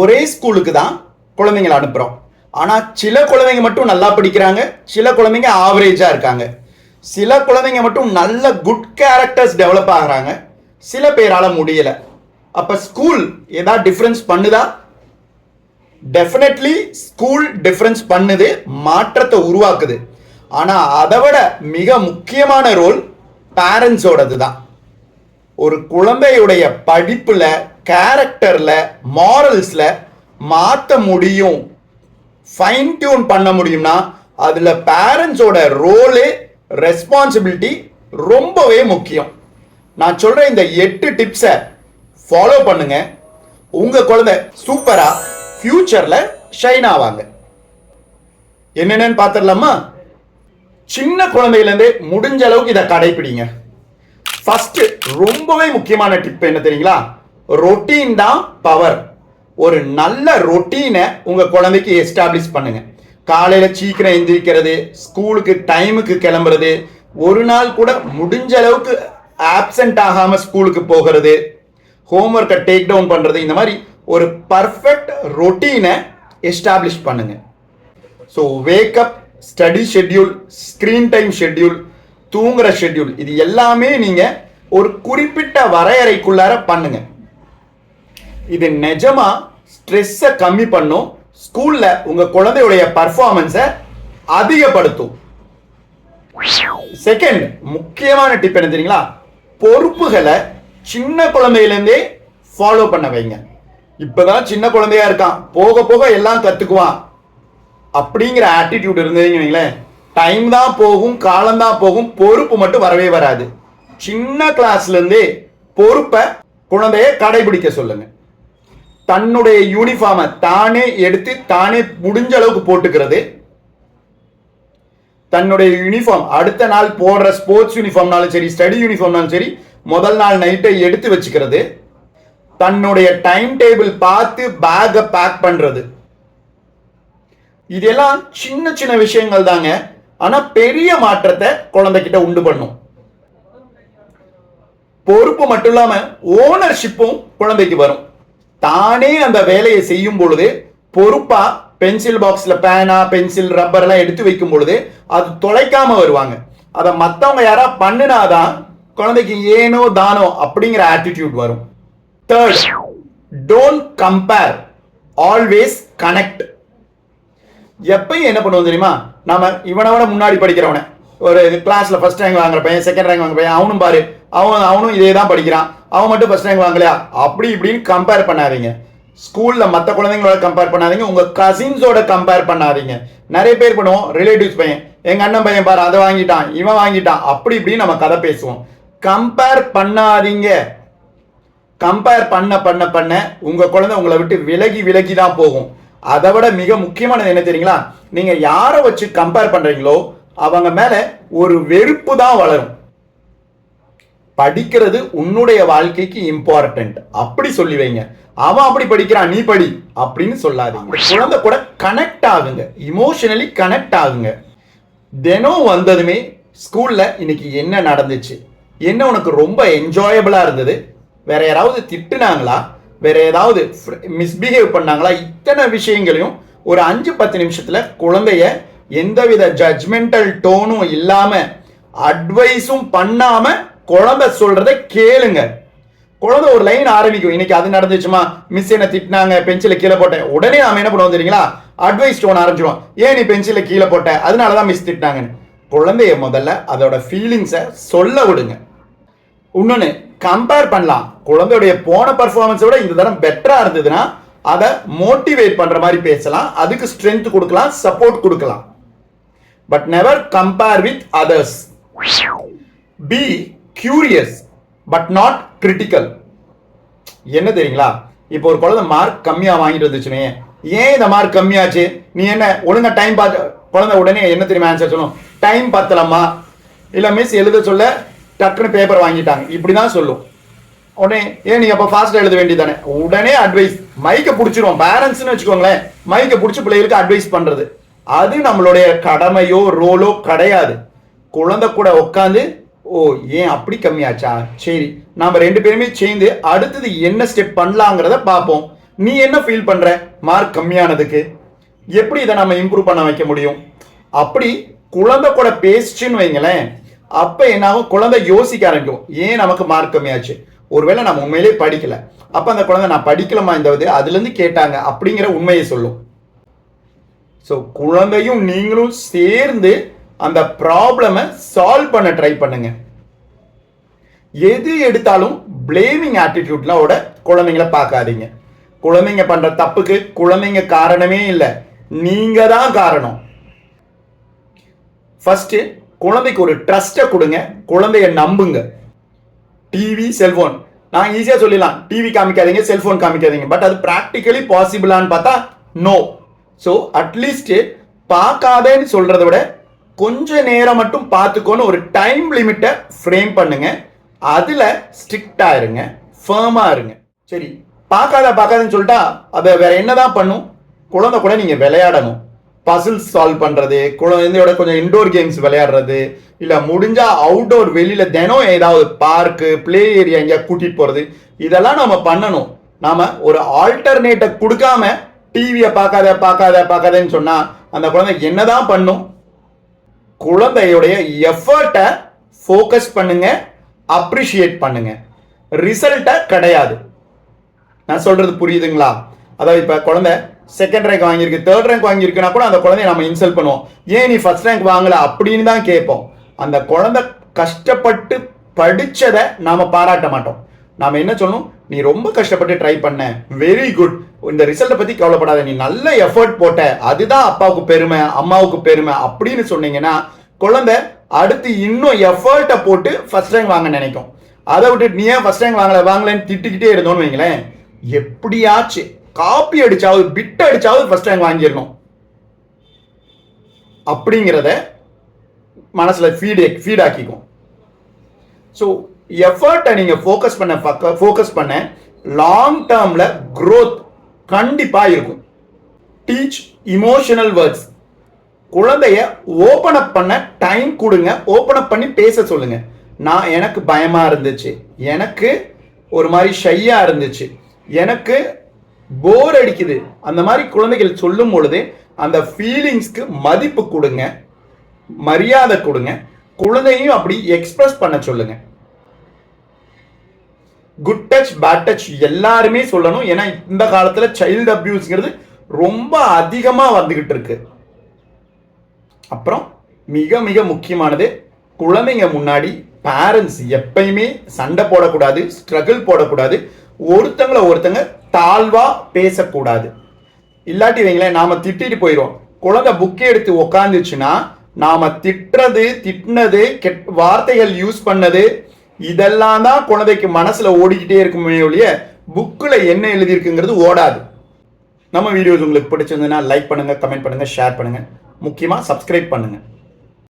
ஒரே ஸ்கூலுக்கு தான் குழந்தைங்களை அனுப்புகிறோம் ஆனால் சில குழந்தைங்க மட்டும் நல்லா படிக்கிறாங்க சில குழந்தைங்க ஆவரேஜாக இருக்காங்க. சில குழந்தைங்க மட்டும் நல்ல குட் கேரக்டர்ஸ் டெவலப் ஆகுறாங்க. சில பேரால் முடியல. அப்போ ஸ்கூல் ஏதாவது டிஃப்ரென்ஸ் பண்ணுதா? டெஃபினெட்லி ஸ்கூல் டிஃப்ரென்ஸ் பண்ணுது மாற்றத்தை உருவாக்குது. ஆனால் அதை விட மிக முக்கியமான ரோல் பேரண்ட்ஸோடது தான் ஒரு குழந்தையுடைய படிப்புல கேரக்டரில் மாரல்ஸில் மாற்ற முடியும். ஃபைன் டியூன் பண்ண முடியும்னா அதில் பேரண்ட்ஸோட ரோலு ரெஸ்பான்சிபிலிட்டி ரொம்பவே முக்கியம். நான் சொல்கிற இந்த எட்டு டிப்ஸை ஃபாலோ பண்ணுங்க. உங்கள் குழந்தை சூப்பராக ஃப்யூச்சரில் ஷைன் ஆவாங்க. என்னென்னு பார்த்துடலாமா சின்ன குழந்தையிலேருந்தே முடிஞ்ச அளவுக்கு இதை கடைப்பிடிங்க. ஃபஸ்ட்டு ரொம்பவே முக்கியமான டிப் என்ன தெரியுங்களா? ரொட்டீன் தான் பவர் ஒரு நல்ல ரொட்டீனை உங்கள் குழந்தைக்கு எஸ்டாப்ளிஷ் பண்ணுங்கள் காலையில் சீக்கிரம் எந்திரிக்கிறது ஸ்கூலுக்கு டைமுக்கு கிளம்புறது ஒரு நாள் கூட முடிஞ்ச அளவுக்கு ஆப்சென்ட் ஆகாமல் ஸ்கூலுக்கு போகிறது ஹோம்ஒர்க்கை டேக் டவுன் பண்ணுறது இந்த மாதிரி ஒரு பர்ஃபெக்ட் ரொட்டீனை எஸ்டாப்ளிஷ் பண்ணுங்க. So wake up study schedule screen time schedule தூங்குற ஷெட்யூல் இது எல்லாமே நீங்கள் ஒரு குறிப்பிட்ட வரையறைக்குள்ளார பண்ணுங்கள் இது நிஜமா ஸ்ட்ரெஸ்ஸை கம்மி பண்ணும் ஸ்கூல்ல உங்க குழந்தையுடைய பர்ஃபார்மன்ஸை அதிகப்படுத்தும். செகண்ட் முக்கியமான டிப் என்ன தெரியுங்களா? பொறுப்புகளை சின்ன குழந்தையிலேருந்தே ஃபாலோ பண்ண வைங்க. இப்போதான் சின்ன குழந்தையா இருக்கான். போக போக எல்லாம் கற்றுக்குவான் அப்படிங்கிற ஆட்டிடியூட் இருந்ததுன்னு வைங்களேன். டைம் தான் போகும் காலம் தான் போகும் பொறுப்பு மட்டும் வரவே வராது. சின்ன கிளாஸ்லேருந்தே பொறுப்பை குழந்தைய கடைபிடிக்க சொல்லுங்க. தன்னுடைய யூனிஃபார்மை தானே எடுத்து தானே முடிஞ்ச அளவுக்கு போட்டுக்கிறது. தன்னுடைய யூனிஃபார்ம் அடுத்த நாள் போடுற ஸ்போர்ட்ஸ் யூனிஃபார்ம்னாலும் சரி ஸ்டடி யூனிஃபார்ம்னாலும் சரி முதல் நாள் நைட்டை எடுத்து வச்சுக்கிறது. தன்னுடைய டைம் டேபிள் பார்த்து பேக்கை பேக் பண்ணுறது இதெல்லாம் சின்ன சின்ன விஷயங்கள் தாங்க. ஆனால் பெரிய மாற்றத்தை குழந்தைகிட்ட உண்டு பண்ணும். பொறுப்பு மட்டும் இல்லாமல் ஓனர்ஷிப்பும் குழந்தைக்கு வரும். தானே அந்த வேலையை செய்யும் பொழுது பொறுப்பா பென்சில் பாக்ஸ்ல பேனா பென்சில் ரப்பர் எல்லாம் எடுத்து வைக்கும் பொழுது அது தொலைக்காம வருவாங்க. அதை மத்தவங்க யாரா பண்ணினாதான் குழந்தைக்கு ஏனோ தானோ அப்படிங்கிற ஆட்டிடியூட் வரும். Third don't compare always connect எப்பயும் என்ன பண்ணுவோம் தெரியுமா? நம்ம இவனை விட முன்னாடி படிக்கிறவனை. ஒரு கிளாஸ்ல ஃபர்ஸ்ட் ரேங்க் வாங்குற பையன் செகண்ட் ரேங்க் வாங்குற பையன் அவனும் பாரு அவன் அவனும் இதே தான் படிக்கிறான். அவன் மட்டும் ஃபஸ்ட் ரேங்க் வாங்கலையா? அப்படி இப்படின்னு கம்பேர் பண்ணாதீங்க. ஸ்கூலில் மற்ற குழந்தைங்களோட கம்பேர் பண்ணாதீங்க. உங்கள் கசின்ஸோட கம்பேர் பண்ணாதீங்க. நிறைய பேர் பண்ணுவோம். ரிலேட்டிவ்ஸ் பையன். எங்கள் அண்ணன் பையன் பாரு அதை வாங்கிட்டான் இவன் வாங்கிட்டான். அப்படி இப்படின்னு நம்ம கதை பேசுவோம். கம்பேர் பண்ணாதீங்க. கம்பேர் பண்ண பண்ண பண்ண உங்கள் குழந்தை உங்களை விட்டு விலகி விலகி தான் போகும். அதை விட மிக முக்கியமானது என்ன தெரியுங்களா? நீங்கள் யாரை வச்சு கம்பேர் பண்ணுறீங்களோ அவங்க மேலே ஒரு வெறுப்பு தான் வளரும். படிக்கிறது உன்னுடைய வாழ்க்கைக்கு இம்பார்ட்டன்ட் அப்படி சொல்லி வைங்க. அவன் அப்படி படிக்கிறான் நீ படி அப்படின்னு சொல்லாதீங்க. குழந்தை கூட கனெக்ட் ஆகுங்க. இமோஷனலி கனெக்ட் ஆகுங்க. தினம் வந்ததுமே ஸ்கூல்ல இன்னைக்கு என்ன நடந்துச்சு? என்ன உனக்கு ரொம்ப என்ஜாயபிளா இருந்தது? வேற யாராவது திட்டுனாங்களா? வேற ஏதாவது மிஸ்பிஹேவ் பண்ணாங்களா? இத்தனை விஷயங்களையும் ஒரு அஞ்சு பத்து நிமிஷத்துல குழந்தைய எந்தவித ஜட்ஜ்மெண்டல் டோனும் இல்லாம அட்வைஸும் பண்ணாம குழம்ப சொல்றதை கேளுங்க. குழந்தை ஒரு லைன் ஆரம்பிக்கும். இன்னைக்கு அது நடந்துச்சுமா மிஸ் என்ன திட்டினாங்க பென்சில கீழே போட்டேன். உடனே நாம என்ன பண்ணுவோம் தெரியுங்களா? அட்வைஸ் டோன் ஆரம்பிச்சிடும் ஏன் நீ பென்சில கீழே போட்ட? அதனால தான் மிஸ் திட்டினாங்கன்னு. குழந்தைய முதல்ல அதோட ஃபீலிங்ஸை சொல்ல விடுங்க. இன்னொன்று கம்பேர் பண்ணலாம். குழந்தையுடைய போன பர்ஃபார்மன்ஸை விட இந்த தரம் பெட்டரா இருந்ததுன்னா அதை மோட்டிவேட் பண்ற மாதிரி பேசலாம். அதுக்கு ஸ்ட்ரென்த் கொடுக்கலாம் சப்போர்ட் கொடுக்கலாம். But never compare with others be curious but not critical என்ன தெரியுங்களா? இப்போ ஒரு குழந்தை மார்க் கம்மியாக வாங்கிட்டு வந்துச்சுனே. ஏன் இந்த மார்க் கம்மியாச்சு? நீ என்ன ஒழுங்காக டைம் பார்த்து குழந்தை உடனே என்ன தெரியுமா ஆன்சர் சொல்லும்? டைம் பார்த்தலாமா இல்லை மிஸ் எழுத சொல்ல டக்குன்னு பேப்பர் வாங்கிட்டாங்க. இப்படி தான் சொல்லும். உடனே ஏன் நீ அப்போ ஃபாஸ்ட்டாக எழுத வேண்டியதானே உடனே அட்வைஸ் மைக்கை பிடிச்சிருவோம். பேரண்ட்ஸ்னு வச்சுக்கோங்களேன். மைக்கை பிடிச்சி பிள்ளைகளுக்கு அட்வைஸ் பண்ணுறது அது நம்மளுடைய கடமையோ ரோலோ கிடையாது. குழந்தை கூட உட்காந்து ஓ ஏன் அப்படி கம்மியாச்சா? சரி நாம ரெண்டு பேருமே சேர்ந்து அடுத்தது என்ன ஸ்டெப் பண்ணலாங்கிறத பார்ப்போம். நீ என்ன ஃபீல் பண்ற? மார்க் கம்மியானதுக்கு. எப்படி இதை நம்ம இம்ப்ரூவ் பண்ண வைக்க முடியும்? அப்படி குழந்தை கூட பேசிச்சுன்னு வைங்களேன் அப்போ என்னாகும்? குழந்தை யோசிக்க ஆரம்பிக்கும். ஏன் நமக்கு மார்க் கம்மியாச்சு? ஒருவேளை நம்ம உண்மையிலே படிக்கல. அப்போ அந்த குழந்தை நான் படிக்கலமா இந்த இது. அதுலேருந்து கேட்டாங்க. அப்படிங்கிற உண்மையை சொல்லும். ஸோ குழந்தையும் நீங்களும் சேர்ந்து அந்த ப்ராப்ளமை சால்வ் பண்ண ட்ரை பண்ணுங்க. எது எடுத்தாலும் பிளேமிங் ஆட்டிடியூட்லோட குழந்தைங்கள பார்க்காதீங்க. குழந்தைங்க பண்ணுற தப்புக்கு குழந்தைங்க காரணமே இல்லை. நீங்கள் தான் காரணம். ஃபஸ்ட்டு குழந்தைக்கு ஒரு ட்ரஸ்ட்டை கொடுங்க. குழந்தைய நம்புங்க. டிவி செல்ஃபோன் நான் ஈஸியாக சொல்லிடலாம். டிவி காமிக்காதீங்க செல்ஃபோன் காமிக்காதீங்க. பட் அது ப்ராக்டிக்கலி பாசிபிளான்னு பார்த்தா நோ ஸோ அட்லீஸ்ட்டு பார்க்காதேன்னு சொல்கிறத விட கொஞ்ச நேரம் மட்டும் பார்த்துக்கோன்னு ஒரு டைம் லிமிட்டை ஃப்ரேம் பண்ணுங்க. அதில் ஸ்ட்ரிக்டாக இருங்க ஃபேமா இருங்க. சரி பார்க்காத பார்க்காதன்னு சொல்லிட்டா அதை வேற என்னதான் பண்ணும்? குழந்தை கூட நீங்கள் விளையாடணும். பசில்ஸ் சால்வ் பண்ணுறது குழந்தையோட கொஞ்சம் இன்டோர் கேம்ஸ் விளையாடுறது இல்லை முடிஞ்சால் அவுட்டோர் வெளியில் தினம் ஏதாவது பார்க்கு ப்ளே ஏரியா எங்கேயா கூட்டிகிட்டு போகிறது இதெல்லாம் நம்ம பண்ணணும். நாம் ஒரு ஆல்டர்னேட்டை கொடுக்காம டிவியை பார்க்காத பார்க்காத பார்க்காதன்னு சொன்னால் அந்த குழந்தை என்னதான் பண்ணும்? குழந்தையுடைய எஃபர்ட்டை ஃபோக்கஸ் பண்ணுங்க அப்ரிஷியேட் பண்ணுங்க. ரிசல்ட்டை கிடையாது. நான் சொல்றது புரியுதுங்களா? அதாவது இப்போ குழந்தை செகண்ட் ரேங்க் வாங்கியிருக்கு தேர்ட் ரேங்க் வாங்கியிருக்குன்னா கூட அந்த குழந்தைய நம்ம இன்சல்ட் பண்ணுவோம். ஏன் நீ ஃபர்ஸ்ட் ரேங்க் வாங்கல அப்படின்னு தான் கேட்போம். அந்த குழந்தை கஷ்டப்பட்டு படித்ததை நாம் பாராட்ட மாட்டோம். நாம் என்ன சொல்லணும்? நீ ரொம்ப கஷ்டப்பட்டு ட்ரை பண்ண. வெரி குட் இந்த ரிசல்ட்டை பற்றி கவலைப்படாத. நீ நல்ல எஃபர்ட் போட்ட. அதுதான் அப்பாவுக்கு பெருமை அம்மாவுக்கு பெருமை அப்படின்னு சொன்னீங்கன்னா குழந்தை அடுத்து இன்னும் எஃபர்ட்டை போட்டு ஃபர்ஸ்ட் ரேங்க் வாங்க நினைக்கும். அதை விட்டுட்டு நீ ஏன் ஃபர்ஸ்ட் ரேங்க் வாங்கலை வாங்கலன்னு திட்டிக்கிட்டே இருந்தோம்னு வைங்களேன். எப்படியாச்சு காப்பி அடிச்சாவது பிட் அடிச்சாவது ஃபர்ஸ்ட் ரேங்க் வாங்கிடணும். அப்படிங்கிறத மனசில் ஃபீட் ஃபீட் ஆக்கிக்கும். ஸோ எஃபர்ட்டை நீங்கள் ஃபோக்கஸ் பண்ண ஃபோக்கஸ் பண்ண லாங் டேர்மில் க்ரோத் கண்டிப்பாக இருக்கும். டீச் இமோஷனல் வேர்ட்ஸ் குழந்தைய ஓப்பன் அப் பண்ண டைம் கொடுங்க ஓப்பன் அப் பண்ணி பேச சொல்லுங்க. நான் எனக்கு பயமாக இருந்துச்சு. எனக்கு ஒரு மாதிரி ஷையாக இருந்துச்சு. எனக்கு போர் அடிக்குது. அந்த மாதிரி குழந்தைகள் சொல்லும் பொழுது அந்த ஃபீலிங்ஸ்க்கு மதிப்பு கொடுங்க. மரியாதை கொடுங்க. குழந்தையும் அப்படி எக்ஸ்பிரஸ் பண்ண சொல்லுங்கள் குட் டச் பேட் டச் எல்லாருமே சொல்லணும். ஏன்னா இந்த காலத்துல சைல்டு அபியூஸ்ங்கிறது ரொம்ப அதிகமா வந்துகிட்டு இருக்கு. அப்புறம் மிக மிக முக்கியமானது குழந்தைங்க முன்னாடி பேரண்ட்ஸ் எப்பயுமே சண்டை போடக்கூடாது ஸ்ட்ரகிள் போடக்கூடாது. ஒருத்தங்களை ஒருத்தங்க தாழ்வா பேசக்கூடாது. இல்லாட்டி வைங்களேன் நாம திட்டிட்டு போயிடுவோம். குழந்தை புக்கை எடுத்து உக்காந்துச்சுன்னா நாம திட்டுறது திட்டினது கெட் வார்த்தைகள் யூஸ் பண்ணது இதெல்லாம் தான் குழந்தைக்கு மனசில் ஓடிக்கிட்டே இருக்குமே ஒழிய புக்கில் என்ன எழுதியிருக்குங்கிறது ஓடாது. நம்ம வீடியோஸ் உங்களுக்கு பிடிச்சிருந்ததுன்னா லைக் பண்ணுங்கள் கமெண்ட் பண்ணுங்கள் ஷேர் பண்ணுங்கள் முக்கியமாக சப்ஸ்கிரைப் பண்ணுங்கள்